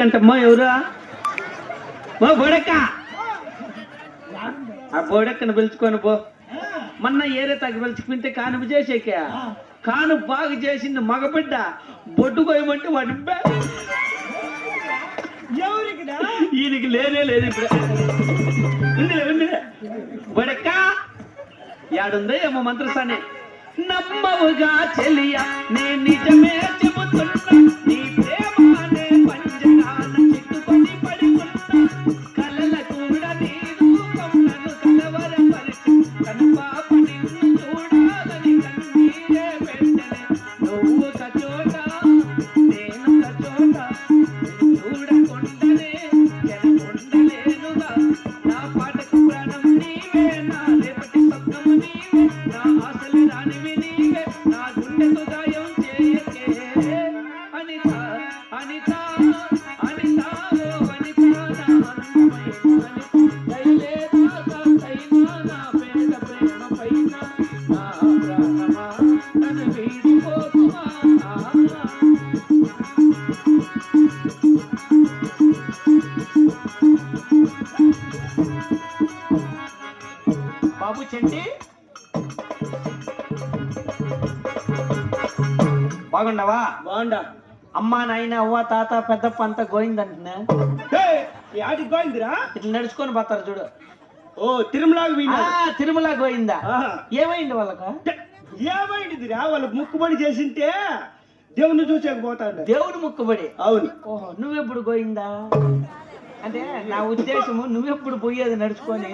అంటమ్మా ఎవరా ఓ బోడక్క ఆ బోడక్కను పిలుచుకొని పో మొన్న ఏరే తగ్గ పిలుచుకుంటే కానుపు చేసేక కాను బాగా చేసింది మగబిడ్డ బొడ్డు కోయమంటే వాడి ఈయనకి లేనే లేదు ఇప్పుడు ఉందిలే ఉందిలే బొడక్క యాడుందో ఏమో మంత్రసానే నమ్మవుగా చెలియ నే నిజమే చెబుతున్నా నీ ప్రేమ பஞ்சதான சிந்து பண்ணி చెండి బాగున్నావా? బాగుండా అమ్మా నాయన అవ్వ తాత పెద్దప్ప అంతా గోయిందంటున్నా యాడికి పోయిందిరా ఇట్లా నడుచుకొని పోతారు చూడు. ఓ తిరుమలకి పోయినా తిరుమల గోయిందా. ఏమైంది వాళ్ళకు? ఏమైందిరా? వాళ్ళు ముక్కుబడి చేసింటే దేవుని చూసేకపోతాడు దేవుడు ముక్కుబడి? అవును. ఓహో నువ్వెప్పుడు గోయిందా అంటే నా ఉద్దేశము నువ్వెప్పుడు పోయేది నడుచుకొని.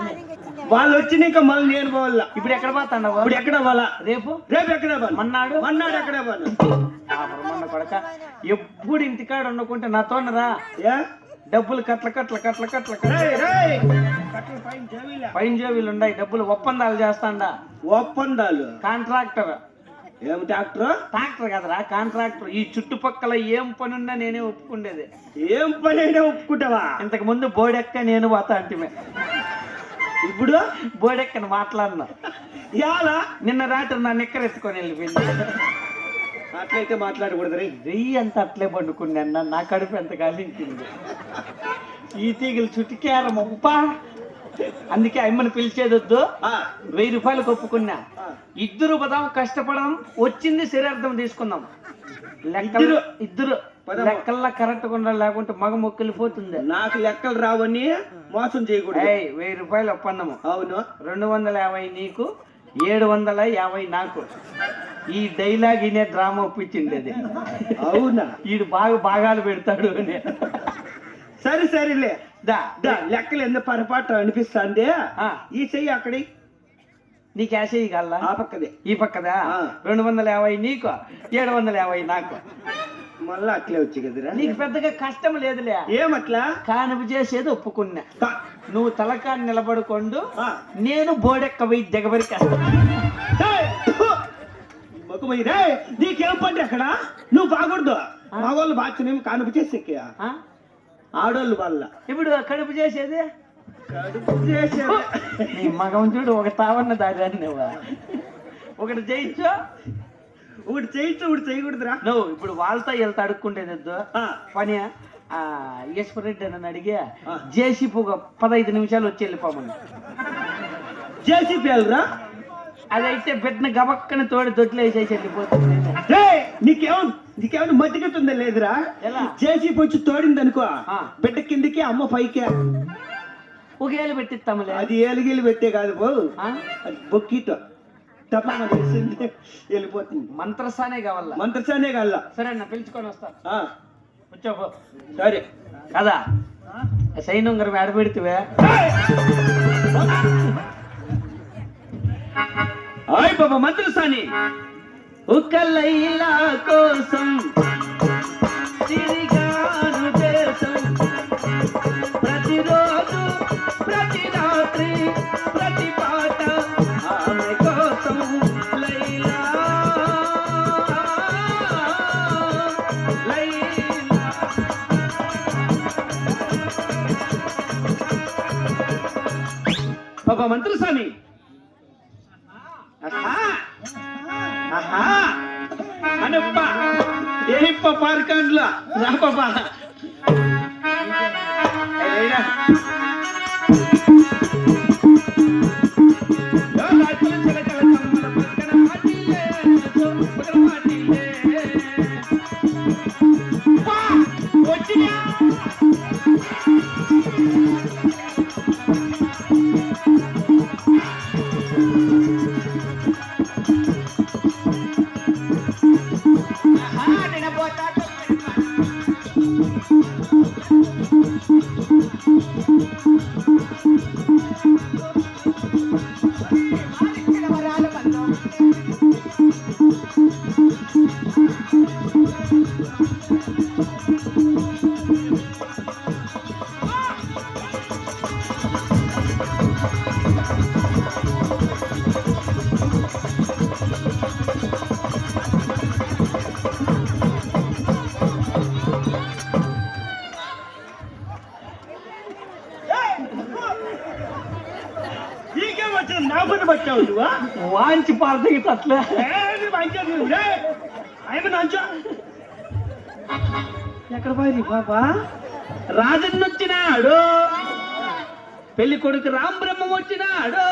వాళ్ళు వచ్చినాక మళ్ళీ నేను పోవాల? ఇప్పుడు ఎక్కడ పోతాండవు? ఇప్పుడు ఎక్కడ పోవాలా? రేపు? రేపు ఎక్కడ మన్నాడు? మన్నాడు ఎక్కడ ఆ బ్రహ్మన్న కొడక ఎప్పుడు ఇంటికాడ ఉండకుంటే నాతోనరా ఏ? డబ్బులు కట్ల కట్ల కట్ల కట్ల. పైన జోబీలు ఉన్నాయి డబ్బులు ఒప్పందాలు చేస్తాండా. ఒప్పందాలు? కాంట్రాక్టర్. ఏమి డాక్టర్? ట్రాక్టర్ కదరా కాంట్రాక్టర్. ఈ చుట్టుపక్కల ఏం పని ఉన్నా నేనే ఒప్పుకుండేది ఏం పని అయినా ఒప్పుకుంటావా? ఇంతకు ముందు బోడెక్క నేను పోతా అంటే ఇప్పుడు? బోడెక్కని మాట్లాడినా. యాలా నిన్న రాత్రి నా నిక్కర ఎత్తుకొని వెళ్ళిపోయింది. అట్లయితే మాట్లాడకూడదు రే వెయ్యి అంత అట్లే పండుకున్నా నా కడుపు ఎంత కాలించింది ఈ తీగలు చుట్టుకేర ముప్ప అందుకే అమ్మని పిలిచేదొద్దు. వెయ్యి రూపాయలకు ఒప్పుకున్నా ఆ. ఇద్దరు పదాం కష్టపడడం వచ్చింది శరీరార్థం తీసుకుందాం. లెక్కలు ఇద్దరు. లెక్కల్లా కరెక్ట్ ఉండాలి లేకుంటే మగ మొక్కిలిపోతుంది నాకు లెక్కలు రావని మోసం చేయకూడదు. వెయ్యి రూపాయలు ఒప్పందము. అవును. రెండు వందల యాభై నీకు ఏడు వందల యాభై నాకు. ఈ డైలాగ్ ఇనే డ్రామా ఒప్పించింది అది. అవునా? ఈడు బాగా భాగాలు పెడతాడు అని. సరే సరేలే. దా దా, లెక్కలు ఎంత పొరపాటు అనిపిస్తుంది? ఆ, ఈ చెయ్యి అక్కడి. నీ క్యాష్ ఇవ్వగలరా ఆ పక్కదే. ఈ పక్కదా. రెండు వందల యాభై నీకు ఏడు వందల యాభై నాకు. మళ్ళా అట్లే వచ్చి కదరా? నీకు పెద్దగా కష్టం లేదులే. ఏమట్లా కానుపు చేసేది ఒప్పుకున్నా. నువ్వు తలకాన్ని నిలబడుకోండు. నేను బోడెక్క పోయి రేయ్, నీకేం పండి అక్కడ? నువ్వు బాగూడదు. మగవాళ్ళు బాగా కానుపు చేసి ఆడోళ్ళు వాళ్ళ ఇప్పుడు కడుపు చేసేది? కడుపు చేసేది. నీ మగం చూడు ఒక తావన్న నువ్వు ఒకటి జయించు ఒకటి చేయొచ్చు ఒకటి చేయకూడదురా. నువ్వు ఇప్పుడు వాళ్ళతో వెళ్తా అడుక్కుంటేది పని ఆ ఈశ్వర్ రెడ్డి నన్ను అడిగి. జేసీపీ ఒక పదహైదు నిమిషాలు వచ్చి వెళ్ళిపోమని. జేసీపీ వెళ్ళరా అదైతే బిడ్డను గబక్కని తోడి దొడ్లు వేసేసి వెళ్ళిపోతుంది. రేయ్, నీకేం నీకేమైనా మధ్యగతుందా లేదురా? ఎలా? జేసీపీ వచ్చి తోడింది అనుకో ఆ. బిడ్డ కిందికి అమ్మ పైకి. ఒకేళ్ళు పెట్టిస్తాములే. అది ఏలుగీలు పెట్టే కాదు బో? అది బొక్కీతో తప్పన వెళ్ళిపోతుంది. మంత్రసానే కావాల? మంత్రసానే కల్లా సరే అన్న పిలుచుకొని వస్తా. వచ్చావు సరే. కదా సైన్ ఉంగరం ఎడ పెడితే ఆయ్ బాబా మంత్రసాని ఒక లైలా కోసం తిరిగాను దేశం. ప్రతిరోజు ప్రతి రాత్రి ప్రతి పాట ఆమె కోసం లైలా. లైలా. బాబా అనప్ప ఏప్ప పార్కాండ్లా? నా పని పట్టావు నువ్వా వాంచి పారదగితే అట్లే. ఆయన నంచో. ఎక్కడ పోయి పాప? రాజన్న వచ్చినాడు. పెళ్ళి కొడుకు రామ్ బ్రహ్మం వచ్చినాడు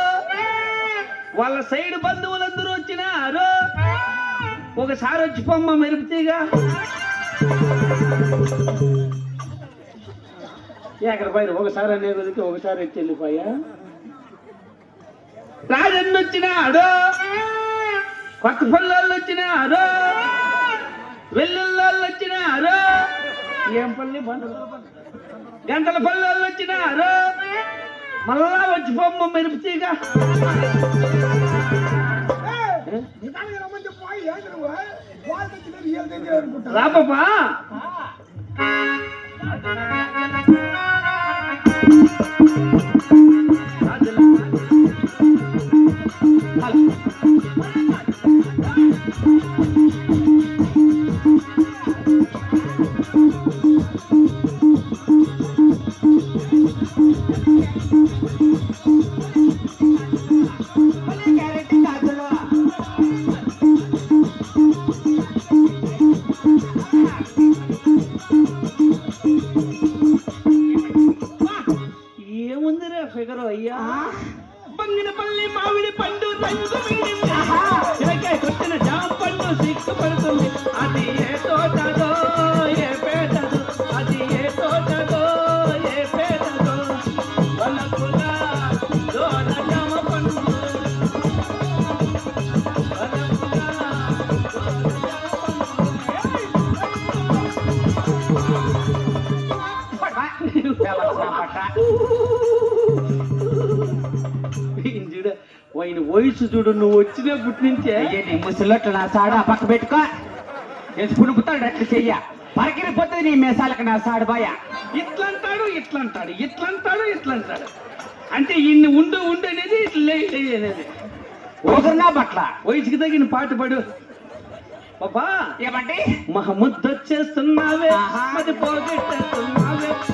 వాళ్ళ సైడ్ బంధువులందరూ వచ్చినారు. ఒకసారి వచ్చి పొమ్మ మెరుపుతీగా ఎక్కడ పోయి ఒకసారి అనే కొద్దికి ఒకసారి వచ్చి వెళ్ళిపోయా? రాజన్న వచ్చినాడు కొత్త పల్లెళ్ళు వచ్చినారు వెల్లుల్లోళ్ళు వచ్చినారు ఏం పల్లి గంటల పల్లెళ్ళు వచ్చినారు మళ్ళా వచ్చి పొమ్మ మెరుపుతీగా. రాపా చూడు నువ్వు వచ్చినప్పటి నుంచే. నీ ముసలోట్లు నా సాడు ఆ పక్క పెట్టుకో. ఎసి పుణుకుతాడు అట్లా చెయ్య. పరకిరిపోతుంది నీ మేసాలకు నా సాడు బాయ. ఇట్లంటాడు ఇట్లంటాడు ఇట్లంటాడు ఇట్లంటాడు. అంటే ఇన్ని ఉండు ఉండు అనేది ఇట్లా లే లే అనేది ఊగురునా బట్ల. వయసుకి తగిన పాట పడు. పాపా ఏమండి? మహముద్దొచ్చేస్తున్నావే ఆహా. మది పోగొట్టేస్తున్నావే.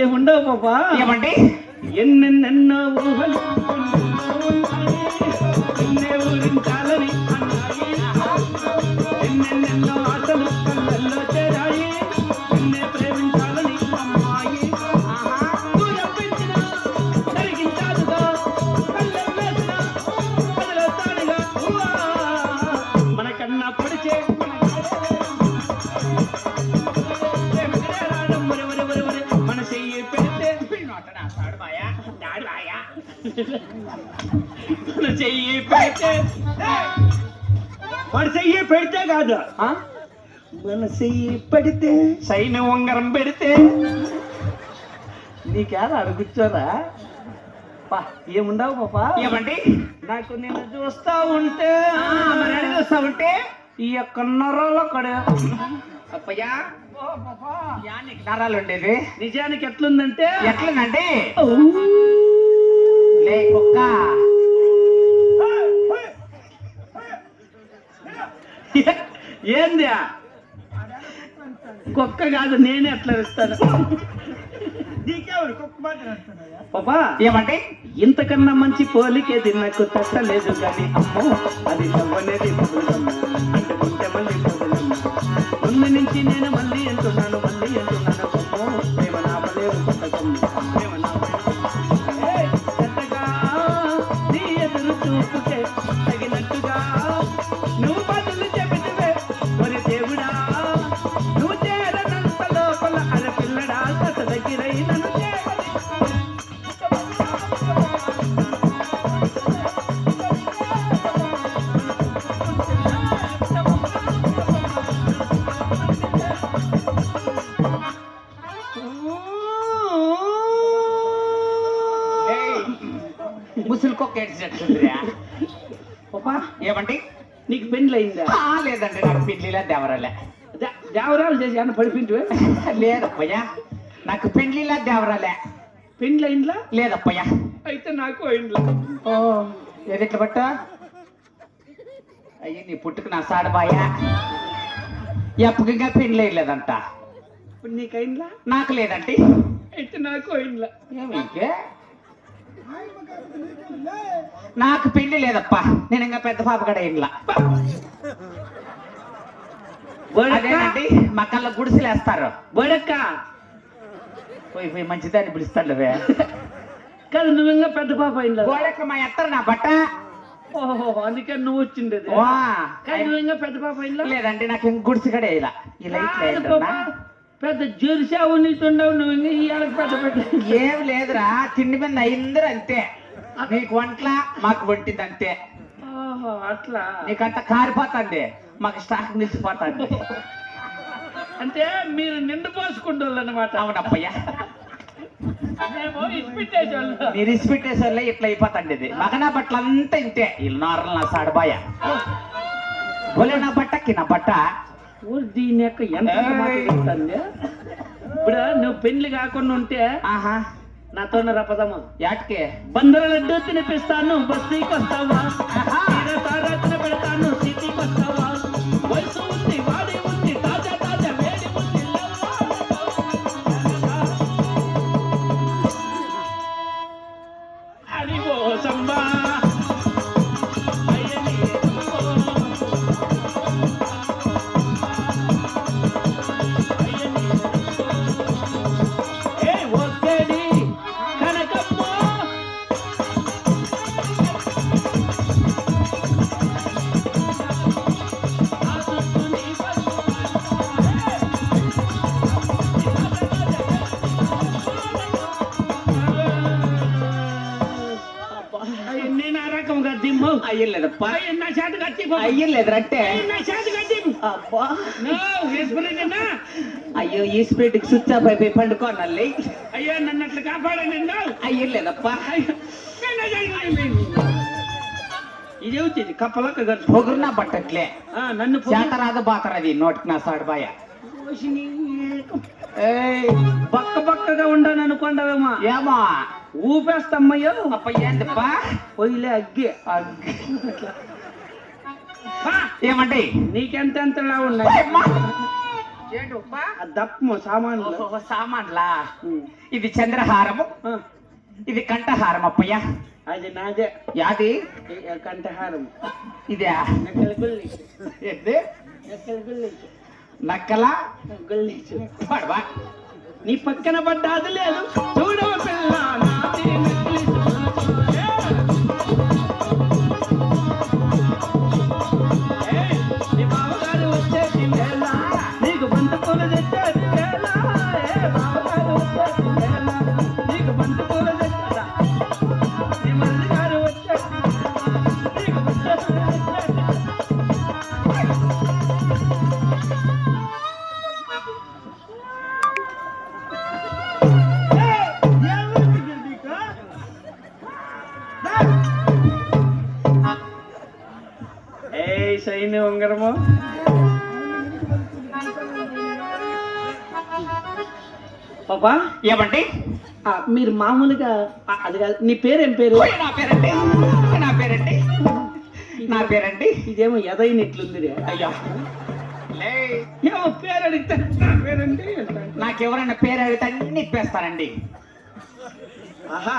ఏముండవు పాపా? ఏమండి? ఎన్నెన్నెన్నో ఊహలు చెయ్యి పెడితే వాడు చెయ్యి పెడితే కాదు? మన చెయ్యి పెడితే సైన్ ఉంగరం పెడితే నీకేలా అడుగుచ్చోరా పా ఏముండవు పాపా? ఏమండి? నాకు నేను చూస్తా ఉంటే వస్తా ఉంటే? ఈ యొక్క నరాలు అక్కడ. అప్పయ్యా నరాలు ఉండేది నిజానికి ఎట్లుందంటే ఎట్లనండి ఊ. లే కుక్క ఏంది కుక్క కాదు నేనే అట్లా ఇస్తాను పాపా ఏమంటే ఇంతకన్నా మంచి పోలికేది నాకు తట్టలేదు కానీ అమ్మో అది నవ్వనేది ముందు నుంచి నేను మళ్ళీ అంటున్నాను లేదండి నాకు పెళ్ళిలా దేవరాలే. దేవరాలు చేసి అన్న పడిపింటివే లేదప్పయ్యా. నాకు పెళ్ళిలా దేవరాలే. పెండ్లి అయిందా లేదప్పయ్యా. అయితే నాకు అయిందా ఓ ఏది ఎట్లా పట్ట? అయ్యి నీ పుట్టుకు నా సాడబాయా ఎప్పటిగా పెళ్ళి లేదంట. ఇప్పుడు నీకు అయిందా నాకు లేదంటే? అయితే నాకు అయిందా ఏమి ఇంకే? నాకు పెళ్ళి లేదప్పా. నేను ఇంకా పెద్ద పాప కూడా ఇంట్లో అదేనండి మా కళ్ళ గుడిసెలేస్తారు. బడక్క పోయి పోయి మంచిదాన్ని పిలుస్తాడు కాదు నువ్వు ఇంకా పెద్ద పాప అయిందా గోడకి మా ఎత్తరు నా బట్ట. ఓహో అందుకే నువ్వు వచ్చింది. కానీ నువ్వు ఇంకా పెద్ద పాప అయిందా లేదండి నాకు ఇంక గుడిసె కూడా ఇలా. పాప. పెద్ద జెర్సావు నీతుండవు నువ్వు ఇంకా ఇయ్యాలకు పెద్ద పెద్ద ఏం లేదురా తిండి మీద అయిందరు అంతే. నీకు వంటల మాకు వంటింది అంతే. ఓహో అట్లా. నీకంత కారిపోతుంది. మాకు స్టాక్ నిలిచిపోతుంది అంటే మీరు నిండు పోసుకుంటారు అనమాట అవునప్పయ్యా మీరు ఇసిపెట్టేసరి ఇట్లా అయిపోతుంది ఇది. మగ నా బట్టలు అంతా ఇంతే. వీళ్ళు నారలు నా సాడబాయ. బోలే నా బట్టకి నా బట్ట. ఊరు దీని యొక్క ఎంత ఇప్పుడు నువ్వు పెళ్ళి కాకుండా ఉంటే ఆహా. నాతో రపదమ్మా యాటికే? బందర లడ్డు తినిపిస్తాను బస్తీకి వస్తావా చేత కట్టి అయ్యలేదురంటే నా చేత కట్టి అబ్బా నో వేసుకునేదన్నా అయ్యో ఈ స్పీడ్కి స్విచ్ ఆఫ్ అయిపోయి పండుకోనాలి అయ్యో నన్ను అట్లా కాపాడండి అన్నావు అయ్యలేదప్ప ఇది అవుతుంది కప్పలక్క గర్చు పొగురు నా బట్టట్లే ఆ, నన్ను పొగి- చేతరాద బాతరది నోటికి నా సాడబాయ పోషిని. ఏయ్ బక్క బక్కగా ఉండను అనుకోండవేమో ఏమో ఊపేస్తమ్మయ్యో అప్ప ఏందప్ప పొయ్యిలే అగ్గి అగ్- పా, ఏమండి నీకెంతెంతలా ఉన్నాయి? అమ్మా. ఏంటప్ప? ఆ దప్పము సామాన్లు. ఓహో, సామాన్లా. ఇది చంద్రహారము. ఇది కంఠహారం అప్పయ్య అది నాదే. యాది? కంఠహారం? ఇదే. నక్కల గుల్లి. నక్కల గుల్లి. నక్కల? గుల్లి. పడవా నీ పక్కన పడ్డాది లేదు. చూడవ పాపా ఏమండి? మీరు మామూలుగా అది కాదు నీ పేరేం పేరు? నా పేరండి. నా పేరండి. నా పేరండి. ఇదేమో ఎదైనట్లుంది అయ్యా. ఏమో పేరు అడిగితే నా పేరండి అంటాడు. నాకెవరైనా పేరు అడిగితే అన్ని ఇప్పేస్తానండి ఆహా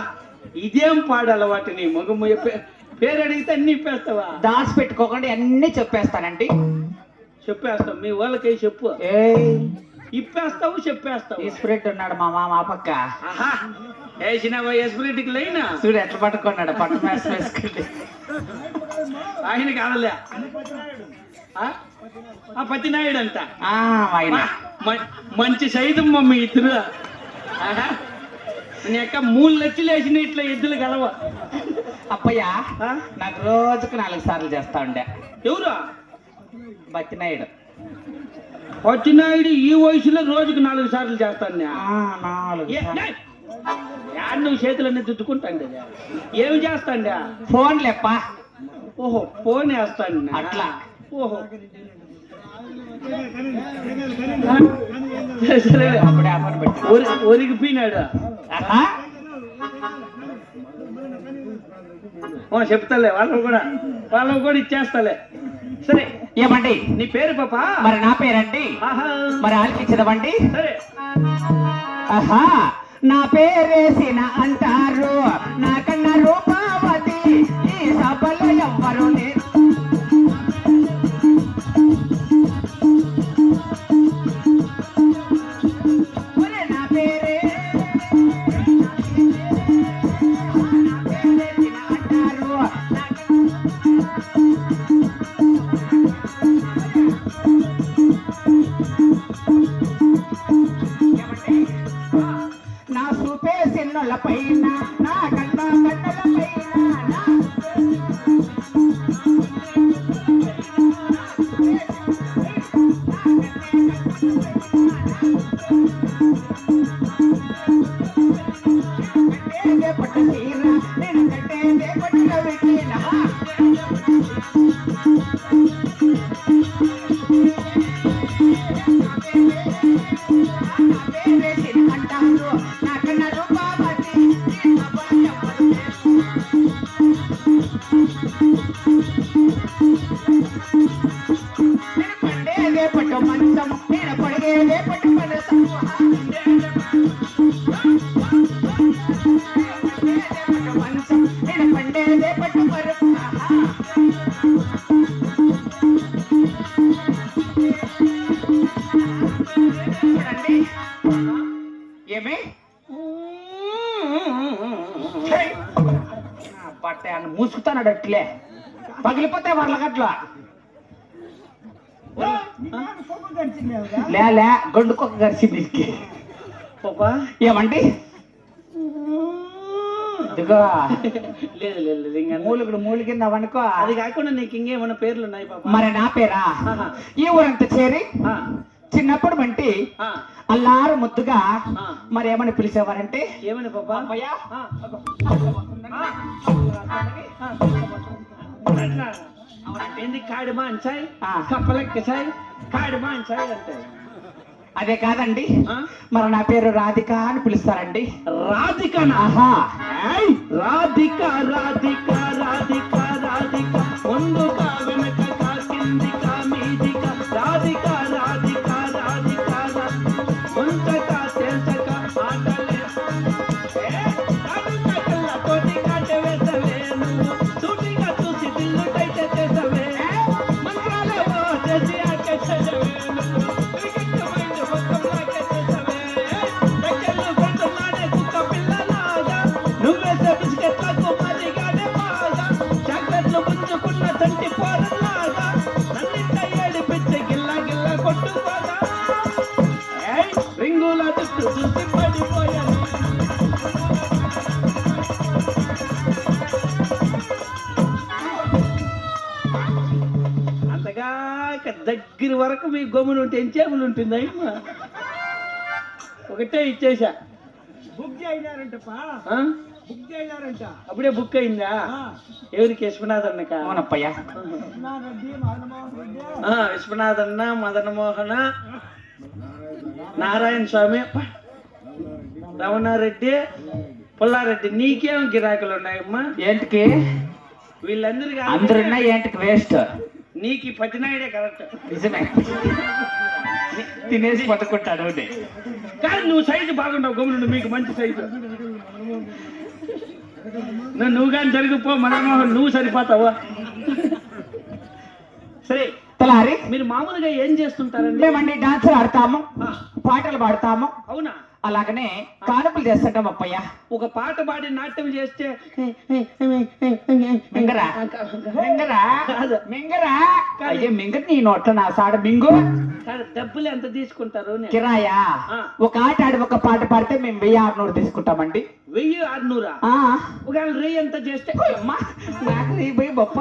ఇదేం పాడు అలవాటు నీ మగము పేరు అడిగితే అన్ని ఇప్పేస్తావా దాచి పెట్టుకోకుండా అన్ని చెప్పేస్తానండి. చెప్పేస్తావు. మీ వాళ్ళకి చెప్పు? ఏ ఇప్పేస్తావు చెప్పేస్తావు. ఈ స్పిరిట్ ఉన్నాడు మా మామ ఆ పక్క. ఆహా. వేసినావా ఎస్పిరిటికి లైనా? చూడు ఎట్లా పట్టుకున్నాడు. పట్టు మ్యాస్ వేసుకుంటే ఆయన కాదలే. ఆ? ఆ పతినాయుడు అంట. ఆ, ఆయన. మ- మంచి సైతం మమ్మీ ఇద్దరు. ఆహా. నీ యొక్క మూడు లక్షలు వేసిన ఇట్లా ఎద్దులు గలవ? అప్పయ్య? నాకు రోజుకు నాలుగు సార్లు చేస్తా ఉండే. ఎవరు? బతినాయుడు పచ్చినాయుడు ఈ వయసులో రోజుకు నాలుగు సార్లు చేస్తాను నాలుగు నువ్వు చేతులన్నీ దుద్దుకుంటాండి ఏమి చేస్తాండా ఫోన్ లేప్పా ఓహో ఫోన్ వేస్తాను అట్లా. ఓహో. సరే చెప్తాలే వాళ్ళకు కూడా వాళ్ళకు కూడా ఇచ్చేస్తాలే. సరే ఏమండి? నీ పేరు పాపా? మరి నా పేరండి? మరి ఆలకించదవండి సరే. ఆహా నా పేరేసిన అంటారు. నాకన్నా రూపావతి లే లే గొడ్డుకొక గరిచింది పాపా ఏమండి? మూలిగుడు మూలిగిందా అనుకో అది కాకుండా నీకు ఇంకేమైనా పేర్లు ఉన్నాయి మరి నా పేరా. ఈ ఊరంతా చేరి చిన్నప్పుడు వంటి అల్లారు ముద్దుగా. మరి ఏమని పిలిచేవారంటే? ఏమని పాపా? అబ్బయ్య, ఆ, ఏంది కాడి మాంచాయ్ ఆ. కప్పలెక్క చాయ్ కాడి మాంచాయ్ అంటే? అదే కాదండి? మరి నా పేరు రాధిక అని పిలుస్తారండి! రాధిక రాధిక రాధిక రాధిక. ఇక దగ్గర వరకు మీ గమ్మున ఉంటే ఎంచేపులు ఉంటుంది అయ్యమ్మ ఒకటే ఇచ్చేసా. బుక్ చేయారంటప్పా ఆ? బుక్ చేయారంట అప్పుడే బుక్ అయిందా? ఎవరికి విశ్వనాథ్ అన్నక? అవునప్పయ్య. రెడ్డి మదనమోహన్ రెడ్డి. ఆ, విశ్వనాథ్ అన్న మదన మోహన నారాయణ స్వామి రమణారెడ్డి పుల్లారెడ్డి. నీకేం గిరాకులు ఉన్నాయమ్మా? ఏంటికి? వీళ్ళందరికీ అందరున్నా ఏంటికి వేస్ట్ నీకు ఈ పతినాయుడే కరెక్ట్. నిజమే. తినేసి పట్టుకుంటాడు. కానీ నువ్వు సైజు బాగుంటావు గమ్మునుండు మీకు మంచి సైజు. నువ్వు కానీ జరిగిపో మనమోహన్ నువ్వు సరిపోతావా? సరే తలారి మీరు మామూలుగా ఏం చేస్తుంటారండి? మేమండి డాన్సులు ఆడతాము పాటలు పాడతాము. అవునా? అలాగనే కానుకలు చేస్తుంటాం అప్పయ్య. ఒక పాట పాడి నాట్యం చేస్తే మింగరా? మింగరా? మింగరా? అయ్యే మింగ నీ నోట్ల నా సాడ మింగు. డబ్బులు ఎంత తీసుకుంటారు. కిరాయా. ఒక ఆట ఆడి ఒక పాట పాడితే మేము వెయ్యి ఆరునూరు తీసుకుంటామండి. వెయ్యి ఆరునూరా? ఆ. ఒకవేళ రే ఎంత చేస్తే? అమ్మా నాకు రీ పోయి బొప్ప.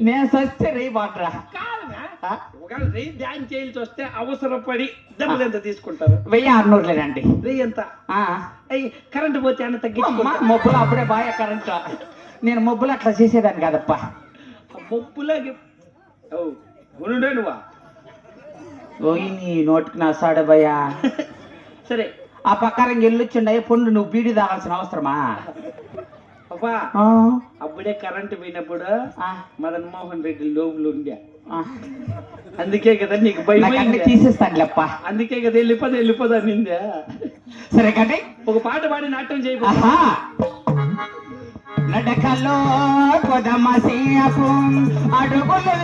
నేను సస్తే రీ బాట్రా? ఒకవేళ రే ధ్యాన్ చేయాల్సి వస్తే అవసరపడి డబ్బులు ఎంత తీసుకుంటారు? వెయ్యి ఆరునూరులేనండి రే ఎంత? కరెంట్ పోతే అన్న తగ్గించుకుంటా మొబ్బులు అప్పుడే బాగా కరెంట్. నేను మొబ్బులు అట్లా చేసేదాన్ని కాదప్ప. ఓ ఉండే నువ్వా? ఓయ్ నీ నోటికి నా సాడబయ్యా సరే. ఆ పక్కారం ఎల్లుచ్చుండయి పొండు నువ్వు బీడి తాగాల్సిన అవసరమా? అబ్బా అప్పుడే కరెంట్ పోయినప్పుడు మదన్ మోహన్ రెడ్డి లోపల ఉండే. అందుకే కదా నీకు భయం. తీసేస్తానులేప్ప. అందుకే కదా వెళ్ళిపోదు వెళ్ళిపోదు అనిందే. సరే కండి ఒక పాట పాడి నాట్యం చేయబో నడకలో అడుగులు